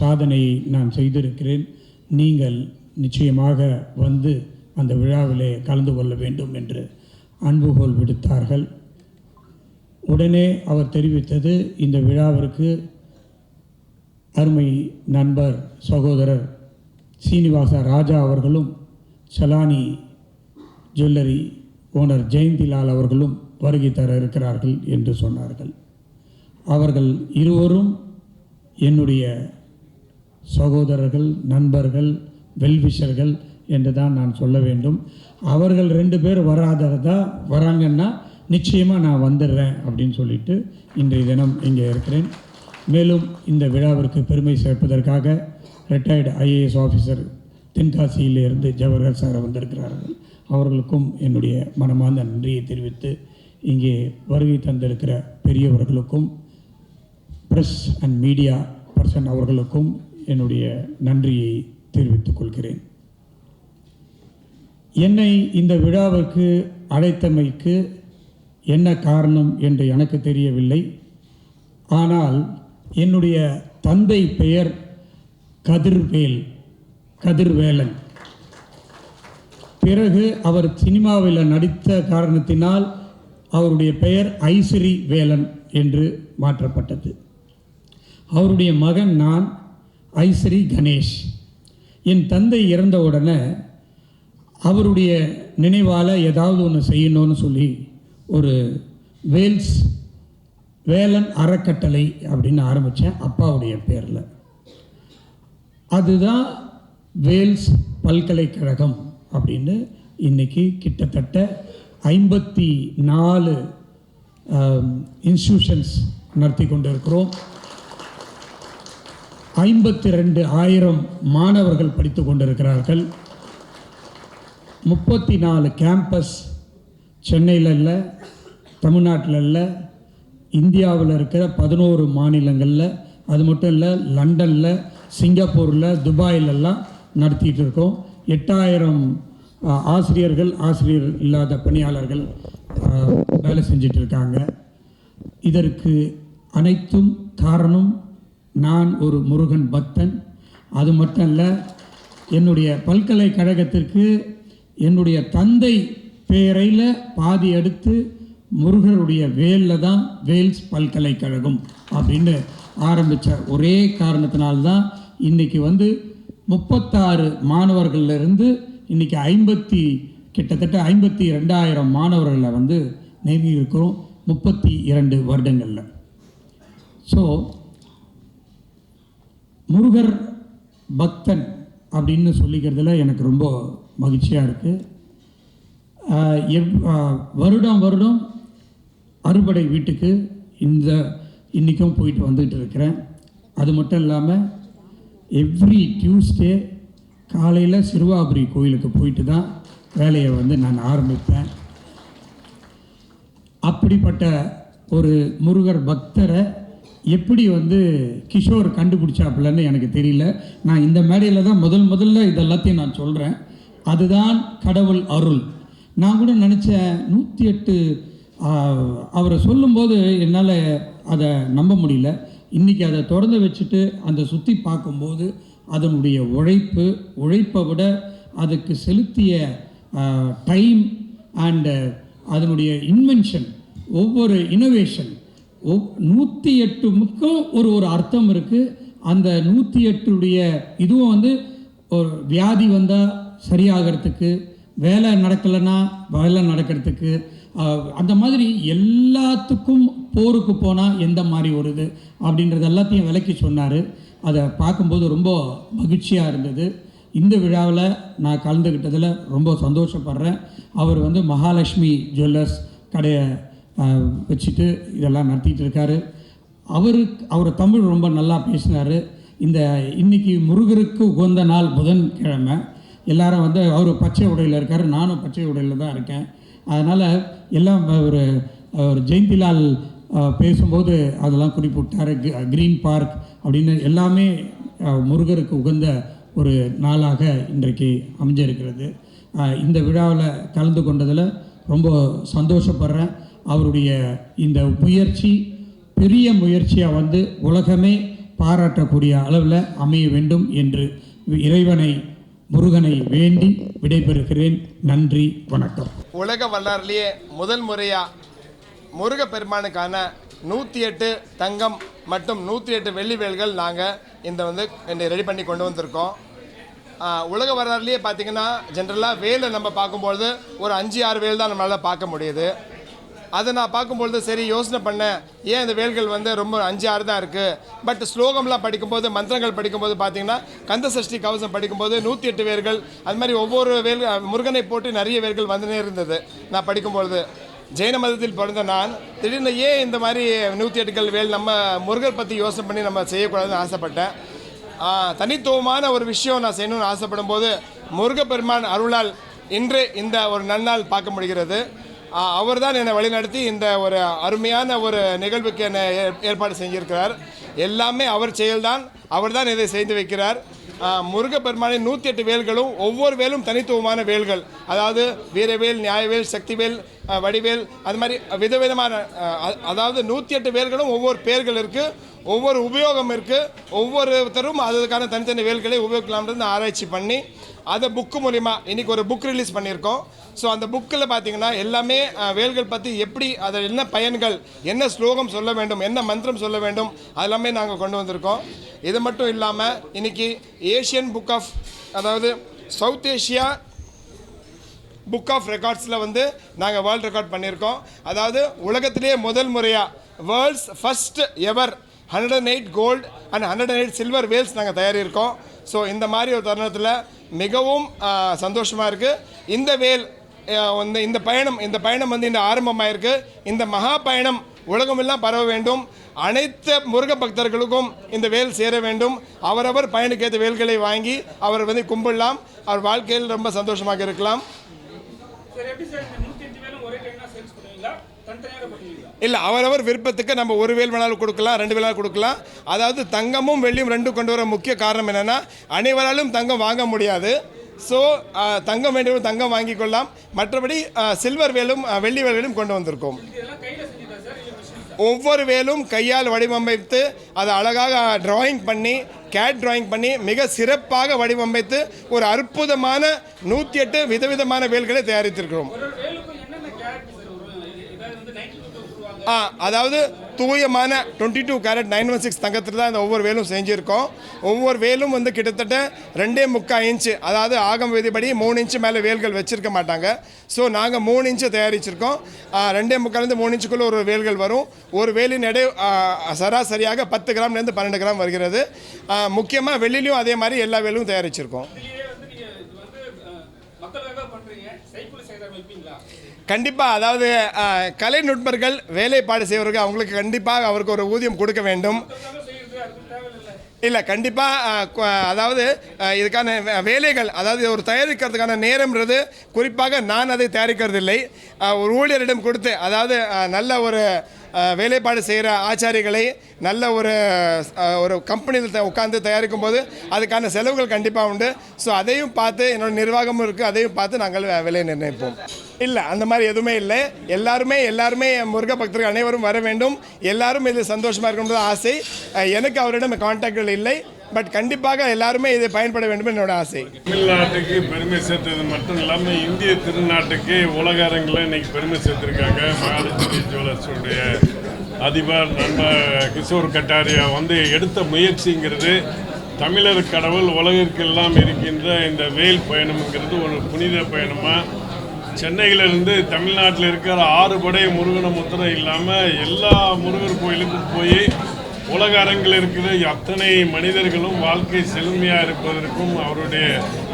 சாதனையை நான் செய்திருக்கிறேன். நீங்கள் நிச்சயமாக வந்து அந்த விழாவிலே கலந்து கொள்ள வேண்டும் என்று அன்புகோல் விடுத்தார்கள். உடனே அவர் தெரிவித்தது இந்த விழாவிற்கு அருமை நண்பர் சகோதரர் சீனிவாச ராஜா அவர்களும் சலானி ஜுவல்லரி ஓனர் ஜெயந்திலால் அவர்களும் வருகை தர இருக்கிறார்கள் என்று சொன்னார்கள். அவர்கள் இருவரும் என்னுடைய சகோதரர்கள் நண்பர்கள் வெல்விஷர்கள் என்று தான் நான் சொல்ல வேண்டும். அவர்கள் ரெண்டு பேர் வராததா வராங்கன்னா நிச்சயமாக நான் வந்துடுறேன் அப்படின்னு சொல்லிட்டு இன்றைய தினம் இங்கே இருக்கிறேன். மேலும் இந்த விழாவிற்கு பெருமை சேர்ப்பதற்காக ரிட்டையர்டு ஐஏஎஸ் ஆஃபீஸர் தென்காசியிலிருந்து ஜவஹர் சார் வந்திருக்கிறார்கள். அவர்களுக்கும் என்னுடைய மனமார்ந்த நன்றியை தெரிவித்து இங்கே வருகை தந்திருக்கிற பெரியவர்களுக்கும் ப்ரெஸ் அண்ட் மீடியா பர்சன் அவர்களுக்கும் என்னுடைய நன்றியை தெரிவித்துக் கொள்கிறேன். என்னை இந்த விழாவிற்கு அழைத்தமைக்கு என்ன காரணம் என்று எனக்கு தெரியவில்லை. ஆனால் என்னுடைய தந்தை பெயர் கதிர்வேல் கதிர்வேலன். பிறகு அவர் சினிமாவில் நடித்த காரணத்தினால் அவருடைய பெயர் ஐஸ்வரி வேலன் என்று மாற்றப்பட்டது. அவருடைய மகன் நான் ஐஸ்வரி கணேஷ். என் தந்தை இறந்த உடனே அவருடைய நினைவால் ஏதாவது ஒன்று செய்யணும்னு சொல்லி ஒரு வேல்ஸ் வேலன் அறக்கட்டளை அப்படின்னு ஆரம்பித்தேன் அப்பாவுடைய பேரில். அதுதான் வேல்ஸ் பல்கலைக்கழகம் அப்படின்னு இன்னைக்கு கிட்டத்தட்ட ஐம்பத்தி நாலு இன்ஸ்டியூஷன்ஸ் நடத்தி கொண்டு இருக்கிறோம் ஐம்பத்தி ரெண்டு ஆயிரம் மாணவர்கள் படித்து கொண்டிருக்கிறார்கள். முப்பத்தி நாலு கேம்பஸ் சென்னையில் இல்லை தமிழ்நாட்டில் இல்லை இந்தியாவில் இருக்கிற பதினோரு மாநிலங்களில் அது மட்டும் இல்லை லண்டனில் சிங்கப்பூரில் துபாயிலெல்லாம் நடத்திட்டு இருக்கோம். எட்டாயிரம் ஆசிரியர்கள் ஆசிரியர் இல்லாத பணியாளர்கள் வேலை செஞ்சிட்ருக்காங்க இதற்கு அனைத்தும் காரணம் நான் ஒரு முருகன் பக்தன். அது மட்டும் இல்லை என்னுடைய பல்கலைக்கழகத்திற்கு என்னுடைய தந்தை பேரையில் பாதி எடுத்து முருகருடைய வேலில் தான் வேல்ஸ் பல்கலைக்கழகம் அப்படின்னு ஆரம்பித்த ஒரே காரணத்தினால்தான் இன்னைக்கு வந்து முப்பத்தாறு மாணவர்கள்லேருந்து இன்றைக்கி இன்னைக்கு ஐம்பத்தி கிட்டத்தட்ட ஐம்பத்தி ரெண்டாயிரம் மாணவர்களை வந்து நெருங்கி இருக்கிறோம் முப்பத்தி இரண்டு வருடங்களில். ஸோ முருகர் பக்தன் அப்படின்னு சொல்லிக்கிறதுல எனக்கு ரொம்ப மகிழ்ச்சியாக இருக்குது எவ் வருடம் வருடம் அறுபடை வீட்டுக்கு இந்த இன்றைக்கும் போயிட்டு வந்துக்கிட்டு இருக்கிறேன். அது மட்டும் இல்லாமல் எவ்ரி டியூஸ்டே காலையில் சிறுவாபுரி கோயிலுக்கு போயிட்டு தான் வேலையை வந்து நான் ஆரம்பிப்பேன். அப்படிப்பட்ட ஒரு முருகர் பக்தரை எப்படி வந்து கிஷோர் கண்டுபிடிச்சாப்புலன்னு எனக்கு தெரியல. நான் இந்த மேடையில் தான் முதல் முதல்ல இதெல்லாத்தையும் நான் சொல்கிறேன் அதுதான் கடவுள் அருள். நான் கூட நினச்சேன் நூற்றி எட்டு அவரை சொல்லும்போது என்னால் அதை நம்ப முடியல. இன்றைக்கி அதை திறந்து வச்சுட்டு அந்த சுற்றி பார்க்கும்போது அதனுடைய உழைப்பு உழைப்பை விட அதுக்கு செலுத்திய டைம் அண்டு அதனுடைய இன்வென்ஷன் ஒவ்வொரு இனோவேஷன் நூற்றி எட்டுக்கும் ஒரு ஒரு அர்த்தம் இருக்குது அந்த நூற்றி எட்டுடைய இதுவும் வந்து ஒரு வியாதி வந்தால் சரியாகிறதுக்கு வேலை நடக்கலைன்னா வேலை நடக்கிறதுக்கு அந்த மாதிரி எல்லாத்துக்கும் போருக்கு போனால் எந்த மாதிரி ஒரு இது அப்படின்றது எல்லாத்தையும் விளக்கி சொன்னார். அதை பார்க்கும்போது ரொம்ப மகிழ்ச்சியாக இருந்தது. இந்த விழாவில் நான் கலந்துக்கிட்டதில் ரொம்ப சந்தோஷப்படுறேன். அவர் வந்து மகாலட்சுமி ஜுவல்லர்ஸ் கடையை வச்சுட்டு இதெல்லாம் நடத்திட்டு இருக்காரு. அவருக்கு அவர் தமிழ் ரொம்ப நல்லா பேசினார். இந்த இன்னைக்கு முருகருக்கு உகந்த நாள் புதன்கிழமை. எல்லாரும் வந்து அவர் பச்சை உடையில் இருக்கார். நானும் பச்சை உடையில் தான் இருக்கேன். அதனால் எல்லாம் ஒரு ஒரு ஜெயந்திலால் பேசும்போது அதெல்லாம் குறிப்பிட்டார். க்ரீன் பார்க் அப்படின்னு எல்லாமே முருகருக்கு உகந்த ஒரு நாளாக இன்றைக்கு அமைஞ்சிருக்கிறது. இந்த விழாவில் கலந்து கொண்டதில் ரொம்ப சந்தோஷப்படுறேன். அவருடைய இந்த முயற்சி பெரிய முயற்சியாக வந்து உலகமே பாராட்டக்கூடிய அளவில் அமைய வேண்டும் என்று இறைவனை முருகனை வேண்டி விடைபெறுகிறேன். நன்றி வணக்கம். உலக வரலாறுலேயே முதல் முறையாக முருகப்பெருமானுக்கான நூற்றி எட்டு தங்கம் மற்றும் நூற்றி எட்டு வெள்ளி வேல்கள் நாங்கள் இந்த வந்து என்னை ரெடி பண்ணி கொண்டு வந்திருக்கோம். உலக வரலாறுலேயே பார்த்தீங்கன்னா ஜென்ரலாக வேலை நம்ம பார்க்கும்பொழுது ஒரு அஞ்சு ஆறு வேல் தான் நம்மளால் பார்க்க முடியுது. அதை நான் பார்க்கும்பொழுது சரி யோசனை பண்ணேன். ஏன் இந்த வேல்கள் வந்து ரொம்ப அஞ்சு ஆறு தான் இருக்குது பட் ஸ்லோகம்லாம் படிக்கும்போது மந்திரங்கள் படிக்கும்போது பார்த்தீங்கன்னா கந்த சஷ்டி கவசம் படிக்கும்போது நூற்றி எட்டு வேர்கள் அது மாதிரி ஒவ்வொரு வேல் முருகனை போட்டு நிறைய வேர்கள் வந்துனே இருந்தது நான் படிக்கும்பொழுது. ஜெயின மதத்தில் பிறந்த நான் திடீர்னு ஏன் இந்த மாதிரி நூற்றி எட்டுகள் வேல் நம்ம முருகர் பற்றி யோசனை பண்ணி நம்ம செய்யக்கூடாதுன்னு ஆசைப்பட்டேன். தனித்துவமான ஒரு விஷயம் நான் செய்யணும்னு ஆசைப்படும் போது முருகப்பெருமான் அருளால் இன்று இந்த ஒரு நன்னாள் பார்க்க முடிகிறது. அவர் தான் என்னை வழிநடத்தி இந்த ஒரு அருமையான ஒரு நிகழ்வுக்கு என்னை ஏ- ஏற்பாடு செஞ்சிருக்கிறார். எல்லாமே அவர் செயல்தான். அவர் தான் இதை செய்து வைக்கிறார். முருகப்பெருமானின் நூற்றி எட்டு வேல்களும் ஒவ்வொரு வேலும் தனித்துவமான வேல்கள். அதாவது வீரவேல் நியாயவேல் சக்திவேல் வடிவேல் அது மாதிரி விதவிதமான அதாவது நூற்றி எட்டு வேல்களும் ஒவ்வொரு பேர்கள் இருக்குது ஒவ்வொரு உபயோகம் இருக்குது ஒவ்வொருத்தரும் அதுக்கான தனித்தனி வேல்களை உபயோகிக்கலாம்ன்றது ஆராய்ச்சி பண்ணி அதை புக்கு மூலிமா இன்றைக்கி ஒரு புக் ரிலீஸ் பண்ணியிருக்கோம். ஸோ அந்த புக்கில் பார்த்தீங்கன்னா எல்லாமே வேல்கள் பற்றி எப்படி அதில் என்ன பயன்கள் என்ன ஸ்லோகம் சொல்ல வேண்டும் என்ன மந்திரம் சொல்ல வேண்டும் அதெல்லாமே நாங்கள் கொண்டு வந்திருக்கோம். இது மட்டும் இல்லாமல் இன்றைக்கி ஏஷியன் புக் ஆஃப் அதாவது சவுத் ஏஷியா புக் ஆஃப் ரெக்கார்ட்ஸில் வந்து நாங்கள் வேர்ல்ட் ரெக்கார்ட் பண்ணியிருக்கோம். அதாவது உலகத்திலேயே முதல் முறையாக world's first ever hundred and eight gold and hundred and eight silver Wales நாங்கள் தயாரிருக்கோம் ஸோ இந்த மாதிரி ஒரு தருணத்தில் மிகவும் சந்தோஷமாக இருக்குது இந்த வேல் வந்து இந்த பயணம் இந்த பயணம் வந்து இந்த ஆரம்பமாயிருக்கு. இந்த மகா பயணம் உலகமெல்லாம் பரவ வேண்டும். அனைத்து முருக பக்தர்களுக்கும் இந்த வேல் சேர வேண்டும். அவரவர் பயனுக்கேற்ற வேல்களை வாங்கி அவர் வந்து கும்பிடலாம். அவர் வாழ்க்கையில் ரொம்ப சந்தோஷமாக இருக்கலாம். இந்த இல்லை அவரவர் விருப்பத்துக்கு நம்ம ஒரு வேல் வேணாலும் கொடுக்கலாம் ரெண்டு வேணாலும் கொடுக்கலாம். அதாவது தங்கமும் வெள்ளியும் ரெண்டும் கொண்டு வர முக்கிய காரணம் என்னென்னா அனைவராலும் தங்கம் வாங்க முடியாது. ஸோ தங்கம் வேண்டியவர்கள் தங்கம் வாங்கிக் கொள்ளலாம் மற்றபடி சில்வர் வேலும் அஹ், வெள்ளி வேல்களும் கொண்டு வந்திருக்கோம். ஒவ்வொரு வேலும் கையால் வடிவமைத்து அதை அழகாக டிராயிங் பண்ணி கேட் டிராயிங் பண்ணி மிக சிறப்பாக வடிவமைத்து ஒரு அற்புதமான நூற்றி எட்டு விதவிதமான வேல்களை தயாரித்திருக்கிறோம். அதாவது தூயமான twenty two carat nine one six தங்கத்தில் தான் இந்த ஒவ்வொரு வேலும் செஞ்சுருக்கோம். ஒவ்வொரு வேலும் வந்து கிட்டத்தட்ட ரெண்டே முக்கால் இன்ச்சு அதாவது ஆகம் விதிப்படி மூணு இன்ச்சு மேலே வேல்கள் வச்சுருக்க மாட்டாங்க. ஸோ நாங்கள் மூணு இன்ச்சு தயாரிச்சிருக்கோம். ரெண்டே முக்கால்லேருந்து மூணு இன்ச்சுக்குள்ளே ஒரு வேல்கள் வரும். ஒரு வேலின் எடை சராசரியாக பத்து கிராம்லேருந்து பன்னெண்டு கிராம் வருகிறது. முக்கியமாக வெளிலையும் அதே மாதிரி எல்லா வேலும் தயாரிச்சிருக்கோம் இதுலேயே வந்து நீங்கள் இது வந்து அஹ், மக்களுக்காக பண்ணுறீங்க சைக்கிள் செய்கிற வைப்பீங்களா கண்டிப்பாக அதாவது கலை நுட்பர்கள் வேலைப்பாடு செய்வர்கள் அவங்களுக்கு கண்டிப்பாக அவருக்கு ஒரு ஊதியம் கொடுக்க வேண்டும். இல்லை கண்டிப்பாக அதாவது இதுக்கான வே- வேலைகள் அதாவது ஒரு தயாரிக்கிறதுக்கான நேரம்ன்றது குறிப்பாக நான் அதை தயாரிக்கிறதில்லை. ஒரு ஊழியரிடம் கொடுத்து அதாவது நல்ல ஒரு வேலைப்பாடு செய்கிற ஆச்சாரிகளை நல்ல ஒரு ஒரு கம்பெனியில் உட்காந்து தயாரிக்கும் போது அதுக்கான செலவுகள் கண்டிப்பாக உண்டு. ஸோ அதையும் பார்த்து என்னோடய நிர்வாகமும் இருக்குது அதையும் பார்த்து நாங்கள் விலை நிர்ணயிப்போம். இல்லை அந்த மாதிரி எதுவுமே இல்லை. எல்லாருமே எல்லாருமே முருக பக்தர்கள் அனைவரும் வர வேண்டும். எல்லாரும் இதில் சந்தோஷமாக இருக்கணும்னு ஆசை. எனக்கு அவரிடம் கான்டாக்ட்கள் இல்லை. பட் கண்டிப்பாக எல்லாருமே இதை பயன்பட வேண்டும் என்னோட ஆசை. தமிழ்நாட்டுக்கு பெருமை சேர்த்தது மட்டும் இல்லாமல் இந்திய திருநாட்டுக்கு உலக அரங்கில் இன்னைக்கு பெருமை சேர்த்திருக்காங்க மகாலட்சுமி ஜுவல்லர்ஸுடைய அதிபர் நம்ம கிஷோர் கட்டாரியா வந்து எடுத்த முயற்சிங்கிறது தமிழர் கடவுள் உலகிற்கெல்லாம் இருக்கின்ற இந்த வேல் பயணம்ங்கிறது ஒரு புனித பயணமாக சென்னையிலிருந்து தமிழ்நாட்டில் இருக்கிற ஆறு படை முருகன முத்திரை இல்லாமல் எல்லா முருகர் கோயிலுக்கும் போய் உலக அரங்கில் இருக்கிற அத்தனை மனிதர்களும் வாழ்க்கை செழுமையாக இருப்பதற்கும் அவருடைய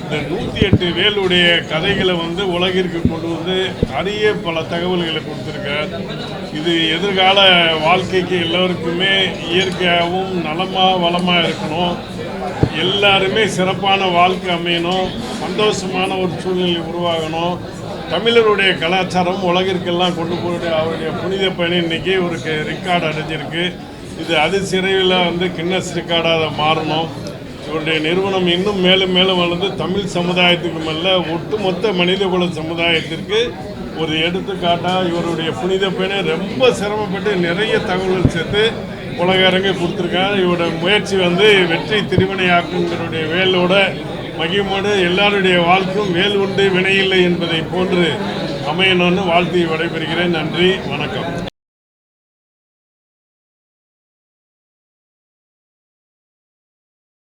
இந்த நூற்றி எட்டு வேலுடைய கதைகளை வந்து உலகிற்கு கொண்டு வந்து அரிய பல தகவல்களை கொடுத்துருக்கார். இது எதிர்கால வாழ்க்கைக்கு எல்லோருக்குமே இயற்கையாகவும் நலமாக வளமாக இருக்கணும். எல்லாருமே சிறப்பான வாழ்க்கை அமையணும். சந்தோஷமான ஒரு சூழ்நிலை உருவாகணும். தமிழருடைய கலாச்சாரம் உலகிற்கெல்லாம் கொண்டு போய் அவருடைய புனித பயணம் இன்னைக்கு ஒரு ரெக்கார்டு அடைஞ்சிருக்கு. இது அது சிறையில் வந்து கின்னஸ் ரெக்கார்டாக மாறணும். இவருடைய நிறுவனம் இன்னும் மேலும் மேலும் வளர்ந்து தமிழ் சமுதாயத்துக்கு மேல ஒட்டுமொத்த மனிதகுல சமுதாயத்திற்கு ஒரு எடுத்துக்காட்டாக இவருடைய புனித பயணம் ரொம்ப சிரமப்பட்டு நிறைய தகவல்கள் சேர்த்து உலக அரங்கு கொடுத்துருக்காங்க இவரோட முயற்சி வந்து வெற்றி திருவினையாக்குங்கிறடைய வேலோட மகிமோடு எல்லாருடைய வாழ்க்கும் வேல் உண்டு வினையில்லை என்பதை போன்று அமையணும்னு வாழ்த்தி விடைபெறுகிறேன். நன்றி வணக்கம்.